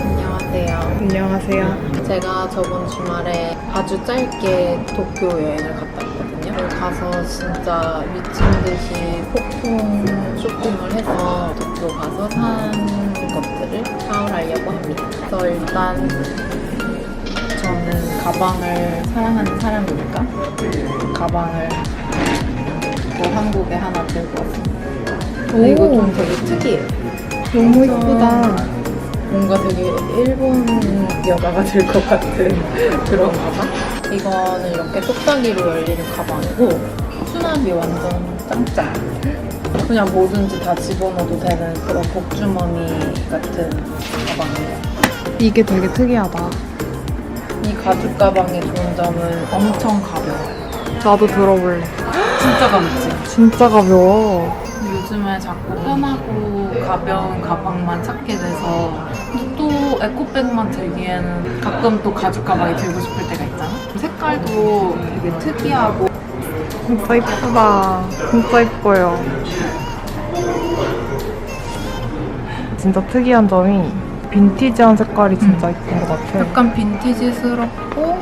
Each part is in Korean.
안녕하세요. 안녕하세요. 제가 저번 주말에 아주 짧게 도쿄 여행을 갔다 왔거든요. 거기 가서 진짜 미친 듯이 폭풍 쇼핑을 해서 도쿄 가서 산 것들을 하울하려고 합니다. 그래서 일단 저는 가방을 사랑하는 사람이니까 가방을 또 한국에 하나 들고. 근데 이거 좀 되게 특이해요. 너무 이쁘다. 뭔가 되게 일본 여자가 될 것 같은 그런 가방? 이거는 이렇게 똑딱이로 열리는 가방이고 수납이 완전 짱짱. 그냥 뭐든지 다 집어넣어도 되는 그런 복주머니 같은 가방이에요. 이게 되게 특이하다. 이 가죽 가방의 좋은 점은 엄청 가벼워요. 나도 들어볼래. 진짜 가볍지? 진짜 가벼워. 요즘에 자꾸 편하고 가벼운 가방만 찾게 돼서 또 에코백만 들기에는 가끔 또 가죽 가방이 들고 싶을 때가 있잖아. 색깔도 되게 특이하고 진짜 이쁘다. 진짜 이뻐요. 진짜 특이한 점이 빈티지한 색깔이 진짜 이쁜 것 같아. 약간 빈티지스럽고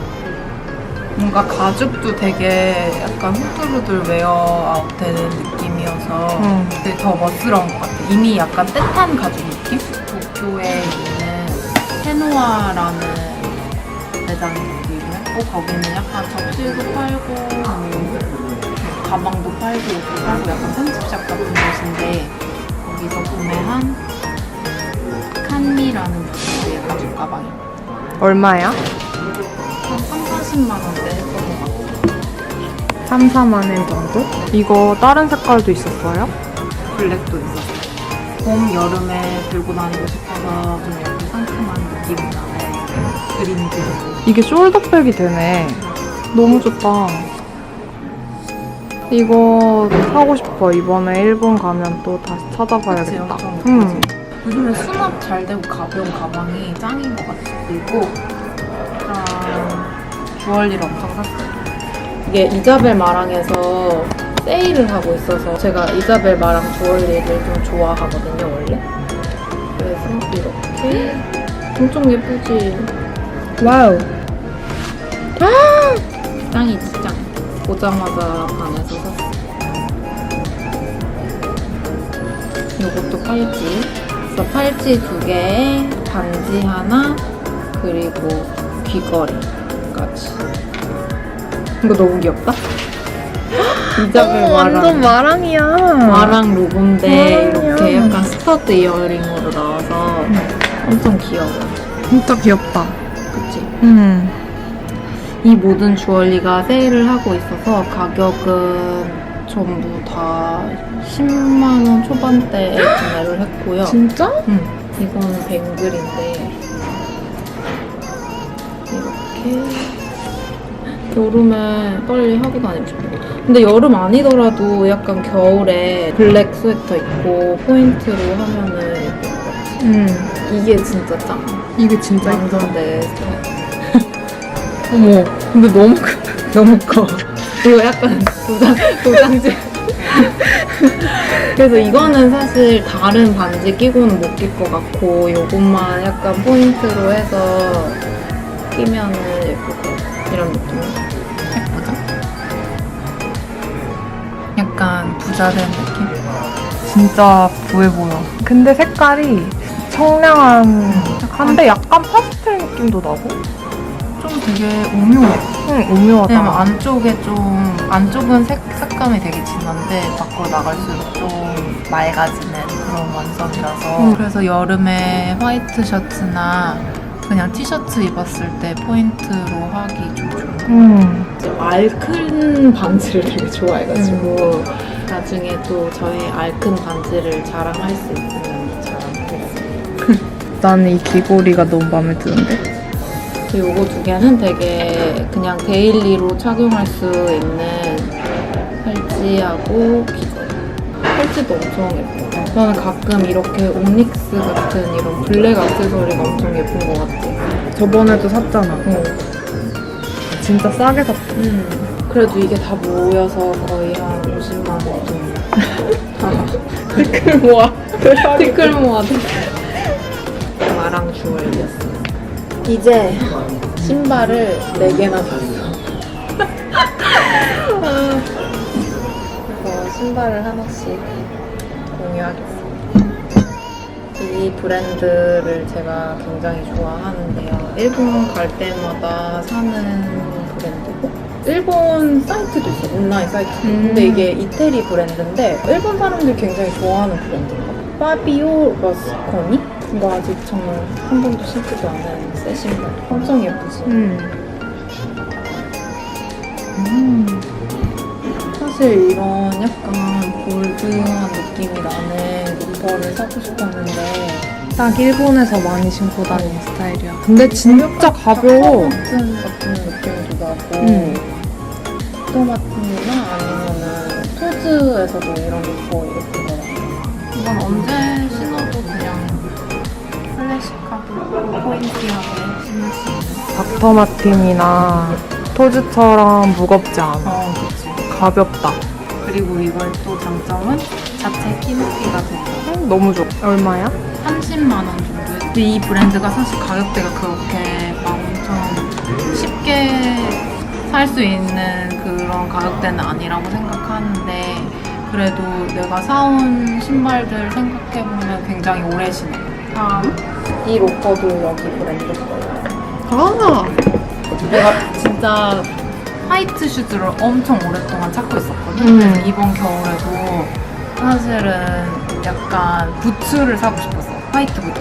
뭔가 가죽도 되게 약간 후들후들 웨어아웃 되는 느낌이어서 응. 되게 더 멋스러운 것 같아. 이미 약간 떼탄 가죽 느낌? 도쿄에 있는 테노아라는 매장이 있고 거기는 약간 접시도 팔고 뭐 가방도 팔고 옷도 팔고 약간 편집샵 같은 곳인데 거기서 구매한 칸미라는 브랜드의 가죽 가방이 얼마야? 한 3, 40만 원대 했던 것 같고 3, 4만 원 정도? 이거 다른 색깔도 있었어요? 블랙도 있었어요. 봄, 여름에 들고 다니고 싶어서 좀 이렇게 상큼한 느낌이 나는 그린들. 이게 숄더백이 되네. 너무 좋다. 이거 사고 싶어. 이번에 일본 가면 또 다시 그치, 찾아봐야겠다. 엄청 응. 예쁘지? 요즘에 수납 잘 되고 가벼운 가방이 짱인 것 같아. 그리고 주얼리를 엄청 샀어요. 이게 이자벨 마랑에서 세일을 하고 있어서 제가 이자벨 마랑 주얼리를 좀 좋아하거든요, 원래. 그래서 이렇게 엄청 예쁘지? 와우. 짱이지, 짱. 보자마자 반해서 샀어. 요것도 팔찌. 그래서 팔찌 두 개에 반지 하나, 그리고 귀걸이까지. 이거 너무 귀엽다? 이자벨 어, 완전 마랑. 마랑이야. 마랑 로고인데 마랑이야. 이렇게 약간 스터드 이어링으로 나와서 엄청 귀여워. 진짜 귀엽다. 그치? 음. 이 모든 주얼리가 세일을 하고 있어서 가격은 전부 다 10만 원 초반대에 구매를 했고요. 진짜? 응. 이거는 뱅글인데 이렇게 여름에 빨리 하고 다니고 싶어요. 근데 여름 아니더라도 약간 겨울에 블랙 스웨터 입고 포인트로 하면은. 음. 이게 진짜 짱. 이게 진짜 완전 내 스타일. 어머. 근데 너무 크. 너무 커. 이거 약간 도장, 도장지. 그래서 이거는 사실 다른 반지 끼고는 못 낄 것 같고, 요것만 약간 포인트로 해서 끼면은 예쁠 것 같아. 이런 느낌. 예쁘죠? 약간 부자 된 느낌? 진짜 부해 보여. 근데 색깔이 청량한 한데 약간 파스텔 느낌도 나고. 좀 되게 오묘해. 응, 오묘하다. 왜냐면 안쪽에 좀 안쪽은 색, 색감이 되게 진한데 밖으로 나갈수록 좀 맑아지는 그런 완성이라서 음. 그래서 여름에 화이트 셔츠나 그냥 티셔츠 입었을 때 포인트로 하기 좀것 음. 알큰 반지를 되게 좋아해가지고 나중에 또 저의 알큰 반지를 자랑할 수 있으면 자랑하겠습니다. 나는 이 귀걸이가 너무 마음에 드는데? 그리고 요거 두 개는 되게 그냥 데일리로 착용할 수 있는 팔찌하고 귀걸이. 팔찌도 엄청 예뻐요. 저는 가끔 이렇게 옴닉스 같은 이런 블랙 액세서리가 엄청 예쁜 것 같아요. 저번에도 샀잖아. 어. 진짜 싸게 샀다. 음. 그래도 이게 다 모여서 거의 한 50만 댓글 모아. 댓글 모아도 마랑 주얼리였어. 이제 신발을 4개나 샀어. 아, 그래서 신발을 하나씩 공유하겠습니다. 이 브랜드를 제가 굉장히 좋아하는데요. 일본 갈 때마다 사는 브랜드고, 일본 사이트도 있어, 온라인 사이트. 음. 근데 이게 이태리 브랜드인데, 일본 사람들이 굉장히 좋아하는 브랜드인가 봐. 파비오 러스코니? 이거 아직 정말 한 번도 신지도 않은 새 신발. 엄청 예쁘지? 음. 음. 사실 이런 약간 골드한 느낌이 나는 로퍼를 사고 싶었는데 딱 일본에서 많이 신고 다니는 스타일이야. 근데 진짜 가벼워. 같은 같은 느낌도 나고 음. 토마틴이나 아니면은 토즈에서도 이런 로퍼 예쁘더라고. 이건 언제 신어도 그냥 클래식하고 포인티하게 신을 수 있는. 닥터 마틴이나 토즈처럼 무겁지 않아. 어, 그치. 가볍다. 그리고 이걸 또 장점은 자체 키 높이가 된다. 음, 너무 좋아. 얼마야? 30만 원 정도. 근데 이 브랜드가 사실 가격대가 그렇게 막 엄청 쉽게 살 수 있는 그런 가격대는 아니라고 생각하는데 그래도 내가 사온 신발들 생각해보면 굉장히 오래 신어. 다음 이 로퍼도 여기 브랜드 거예요. 아, 내가 진짜 화이트 슈즈를 엄청 오랫동안 찾고 있었거든. 음. 그래서 이번 겨울에도 사실은 약간 부츠를 사고 싶었어. 화이트 부츠.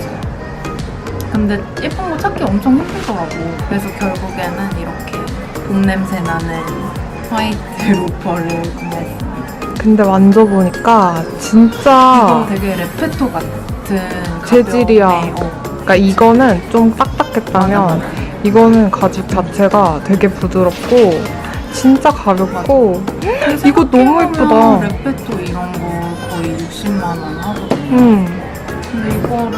근데 예쁜 거 찾기 엄청 힘들더라고. 그래서 결국에는 이렇게 봄 냄새 나는 화이트 로퍼를 구매했습니다. 근데 만져보니까 진짜. 되게 레페토 같은 아. 재질이야. 가벼움의, 어, 그러니까 이거는 좀 딱딱했다면 이거는 가죽 자체가 되게 부드럽고 진짜 가볍고 이거 너무 예쁘다. 레페토 이런 거 거의 60만 원 하거든요. 음. 근데 이거를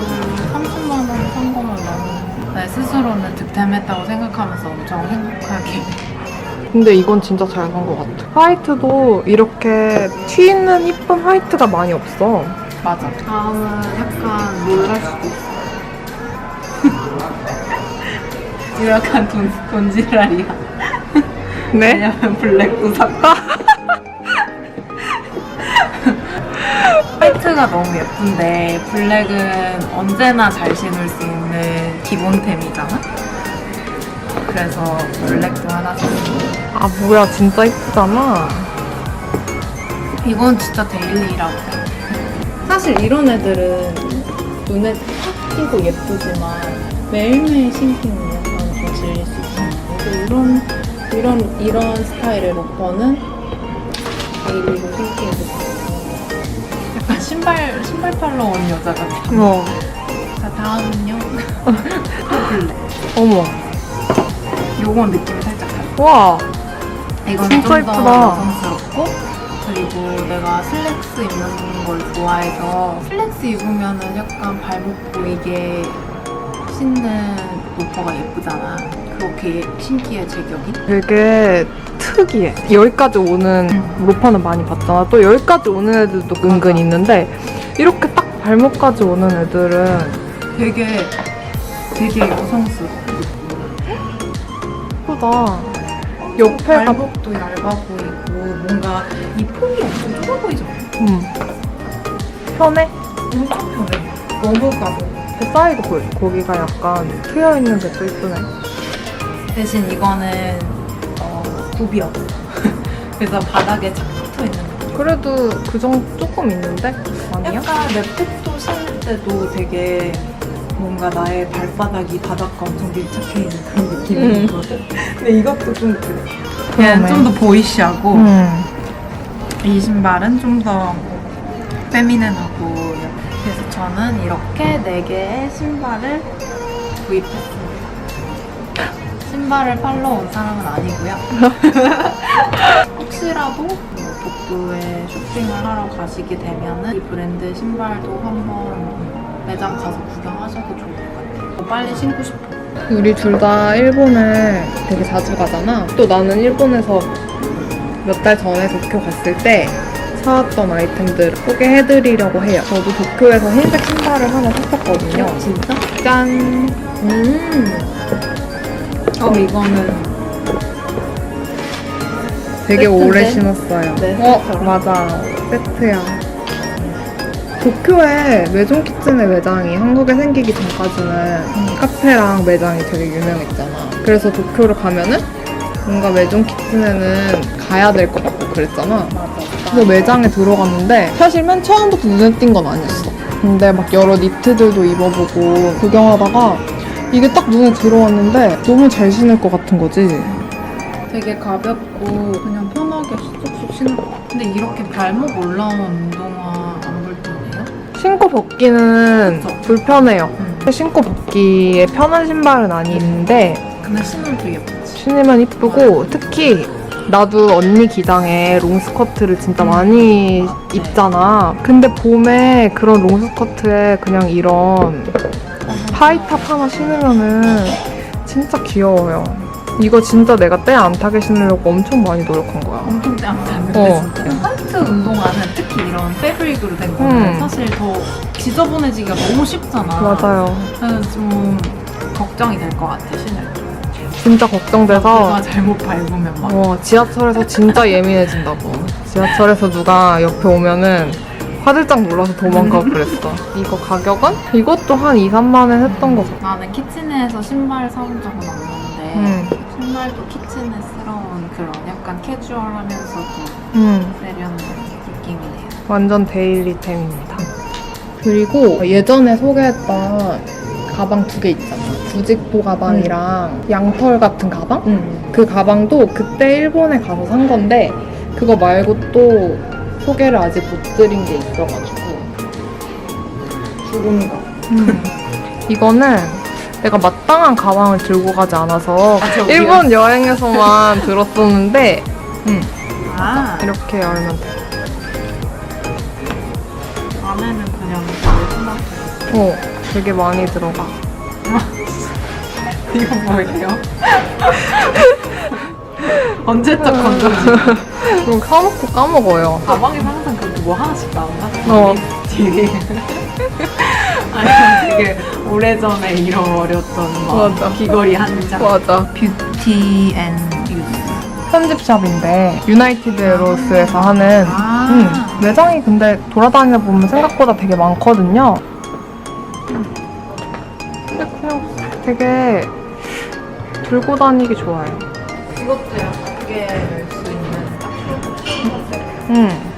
30만 원산 거면 나는 내 스스로는 득템했다고 생각하면서 엄청 행복하게 근데 이건 진짜 잘 산 것 같아. 화이트도 이렇게 튀는 이쁜 화이트가 많이 없어. 맞아. 다음은 약간 놀랄 수도 있어. 이거 약간 돈, 돈지랄이야. 네? 왜냐면 블랙도 샀다. 화이트가 너무 예쁜데 블랙은 언제나 잘 신을 수 있는 기본템이잖아. 그래서 블랙도 하나 샀어. 아 뭐야 진짜 이쁘잖아. 이건 진짜 데일리라고 생각해. 사실 이런 애들은 눈에 탁 띄고 예쁘지만 매일매일 신기는 약간 좀 질릴 수 있잖아. 그래서 이런 이런 이런 스타일의 로퍼는 데일리로 신기해도 좋고 약간 신발 신발 팔러 온 여자 같아. 어. 자 다음은요. 또 블랙. 어머. 요건 느낌이 살짝 달라. 와. 이건 진짜 좀 예쁘다. 더 여성스럽고 그리고 내가 슬랙스 입는 걸 좋아해서 슬랙스 입으면은 약간 발목 보이게 신는 로퍼가 예쁘잖아. 그렇게 신기해 제격이. 되게 특이해. 여기까지 오는 응. 로파는 많이 봤잖아. 또 여기까지 오는 애들도 은근 있는데 이렇게 딱 발목까지 오는 애들은 되게 되게 여성스러워. 예쁘다. 옆에 가 발목도 얇아 보이고 뭔가 이 폼이 엄청 좋아 보이잖아. 음. 편해. 엄청 편해. 너무 가벼워. 그 사이드 고, 거기가 약간 트여 있는 게 또 이쁘네. 대신 이거는 어, 굽이 없어. 그래서 바닥에 착 붙어 있는 거. 그래도 그 정도 조금 있는데 아니야? 약간 랩백도 신을 때도 되게 뭔가 나의 발바닥이 바닥과 엄청 밀착해 있는 그런 느낌이 음. 근데 이것도 좀 그래. 그러네. 그냥 좀더 보이시하고 음. 이 신발은 좀 더 페미닌하고 그래서 저는 이렇게 4개의 신발을 구입했습니다. 신발을 팔러 온 사람은 아니고요. 혹시라도 뭐 복도에 쇼핑을 하러 가시게 되면은 이 브랜드 신발도 한번 매장 가서 구경하셔도 좋을 것 같아요. 더 빨리 신고 싶어. 우리 둘 다 일본을 되게 자주 가잖아. 또 나는 일본에서 몇 달 전에 도쿄 갔을 때 사왔던 아이템들 소개해드리려고 해요. 저도 도쿄에서 흰색 신발을 하나 샀었거든요. 진짜? 짠! 음. 어 이거는 되게 세트인데? 오래 신었어요. 네, 어. 맞아. 세트야. 도쿄에 매종 키친의 매장이 한국에 생기기 전까지는 카페랑 매장이 되게 유명했잖아. 그래서 도쿄를 가면은 뭔가 매종 키친에는 가야 될 것 같고 그랬잖아. 맞아. 그래서 매장에 들어갔는데 사실 맨 처음부터 눈에 띈 건 아니었어. 근데 막 여러 니트들도 입어보고 구경하다가 이게 딱 눈에 들어왔는데 너무 잘 신을 것 같은 거지. 되게 가볍고 그냥 편하게 쏙쏙 신을 것 같아. 근데 이렇게 발목 올라온 운동화 안 불편해요? 신고 벗기는 그쵸. 불편해요. 응. 신고 벗기에 편한 신발은 아닌데 근데 신으면 또 예쁘지. 신으면 이쁘고 특히 나도 언니 기장에 롱스커트를 진짜 많이 입잖아. 근데 봄에 그런 롱스커트에 그냥 이런 파이탑 하나 신으면은 진짜 귀여워요. 이거 진짜 내가 때 안 타게 신으려고 엄청 많이 노력한 거야. 엄청 때안 탔는데 어. 진짜. 화이트 운동화는 특히 이런 패브릭으로 된 거는 음. 사실 더 지저분해지기가 너무 쉽잖아. 맞아요. 그래서 좀 걱정이 될 것 같아 신을 때. 진짜 걱정돼서 누가 잘못 밟으면 막. 어, 지하철에서 진짜 예민해진다고. 지하철에서 누가 옆에 오면은 화들짝 놀라서 도망가고 그랬어. 이거 가격은? 이것도 한 2, 3만 원 했던 것 같아. 나는 키친에서 신발 사본 적은 없는데 음, 신발도 키친에스러운 그런 약간 캐주얼하면서도 음, 세련된 느낌이네요. 완전 데일리템입니다. 그리고 예전에 소개했던 가방 두 개 있잖아. 부직포 가방이랑 양털 같은 가방? 음. 그 가방도 그때 일본에 가서 산 건데 그거 말고 또 소개를 아직 못 드린 게 있어가지고 주름가 이거는 내가 마땅한 가방을 들고 가지 않아서 아, 저기요? 일본 여행에서만 들었었는데 음, 아 이렇게 열면 돼. 안에는 그냥 스마트. 어, 되게 많이 들어가. 이거 뭐예요? 언제적 건전지? 그럼 사놓고 까먹어요. 가방에서 항상 그렇게 뭐 하나씩 나온다? 어. 되게 아니 되게 오래전에 잃어버렸던 막 맞아. 귀걸이 한 장. 맞아. 뷰티 앤. 편집샵인데 유나이티드 에로스에서 하는 아. 음, 매장이 근데 돌아다니다 보면 생각보다 되게 많거든요. 근데 그냥 되게 들고 다니기 좋아요. 이것도 있는 딱 음.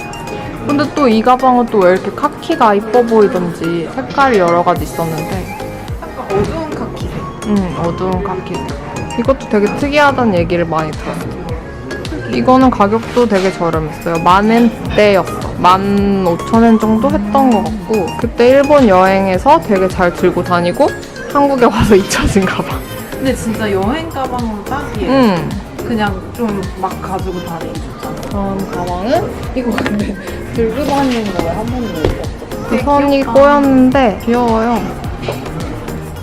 근데 또 이 가방은 또 왜 이렇게 카키가 이뻐 보이던지 색깔이 여러 가지 있었는데 약간 어두운 카키색. 음, 어두운 카키. 이것도 되게 특이하다는 얘기를 많이 들었어요. 이거는 가격도 되게 저렴했어요. 만엔대였어. 만 오천 엔 정도 했던 것 같고 그때 일본 여행에서 되게 잘 들고 다니고 한국에 와서 잊혀진 가방. 근데 진짜 여행 가방으로 딱이에요. 음. 그냥 좀 막 가지고 좋잖아. 다음 가방은 이거 근데 들고 다니는 거왜한 번도 못 봤어. 그 되게 선이 귀엽다. 꼬였는데 귀여워요.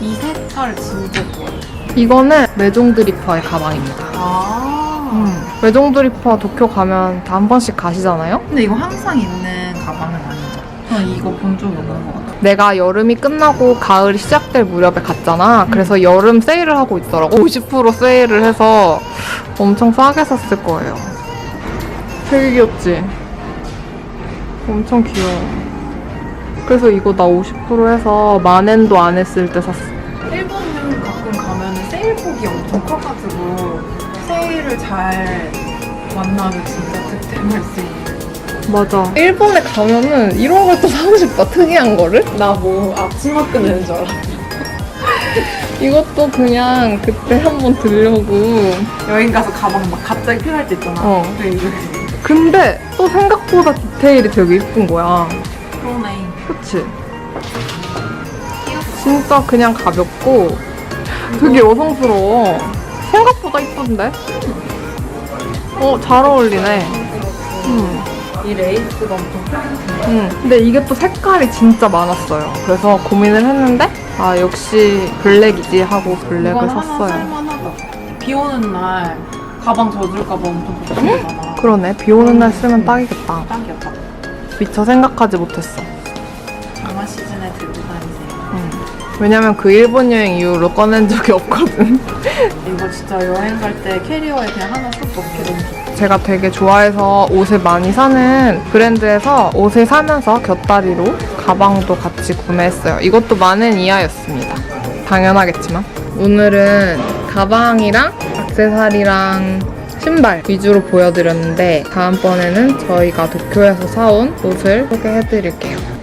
이 색깔 진짜 좋아. 이거는 메종 드리퍼의 가방입니다. 아. 음. 메종 드리퍼 도쿄 가면 다 한 번씩 가시잖아요? 근데 이거 항상 있는 가방은 아니죠? 저는 이거 본 적 없는 것 같아요. 내가 여름이 끝나고 가을이 시작될 무렵에 갔잖아. 그래서 여름 세일을 하고 있더라고. 50% 세일을 해서 엄청 싸게 샀을 거예요. 되게 귀엽지? 엄청 귀여워. 그래서 이거 나 50% 해서 만엔도 안 했을 때 샀어. 일본 여행 가끔 가면 세일복이 엄청 커가지고 세일을 잘 만나면 진짜 득템할 수 있는. 맞아. 일본에 가면은 이런 걸또 사고 싶다. 특이한 거를. 나 뭐 앞치마 끊는 줄 알았어. 이것도 그냥 그때 한번 들려고. 여행 가서 가방 막 갑자기 필요할 때 있잖아. 어. 근데 근데 또 생각보다 디테일이 되게 이쁜 거야. 그러네. 그치? 진짜 그냥 가볍고 되게 여성스러워. 생각보다 이쁜데? 어, 잘 어울리네. 음, 이 레이스가 엄청 편해. 음. 근데 이게 또 색깔이 진짜 많았어요. 그래서 고민을 했는데, 아, 역시 블랙이지 하고 블랙을 이건 하나 샀어요. 살만하다. 비 오는 날 가방 젖을까봐 엄청 걱정되잖아. 그러네. 비 오는 날 쓰면 딱이겠다. 딱이었다. 미처 생각하지 못했어. 장마 시즌에 들고 다니세요. 음. 왜냐면 그 일본 여행 이후로 꺼낸 적이 없거든. 이거 진짜 여행 갈 때 캐리어에 그냥 하나 쏙 넣게 너무 좋다. 제가 되게 좋아해서 옷을 많이 사는 브랜드에서 옷을 사면서 곁다리로 가방도 같이 구매했어요. 이것도 만엔 이하였습니다. 당연하겠지만. 오늘은 가방이랑 액세서리랑 신발 위주로 보여드렸는데 다음번에는 저희가 도쿄에서 사온 옷을 소개해드릴게요.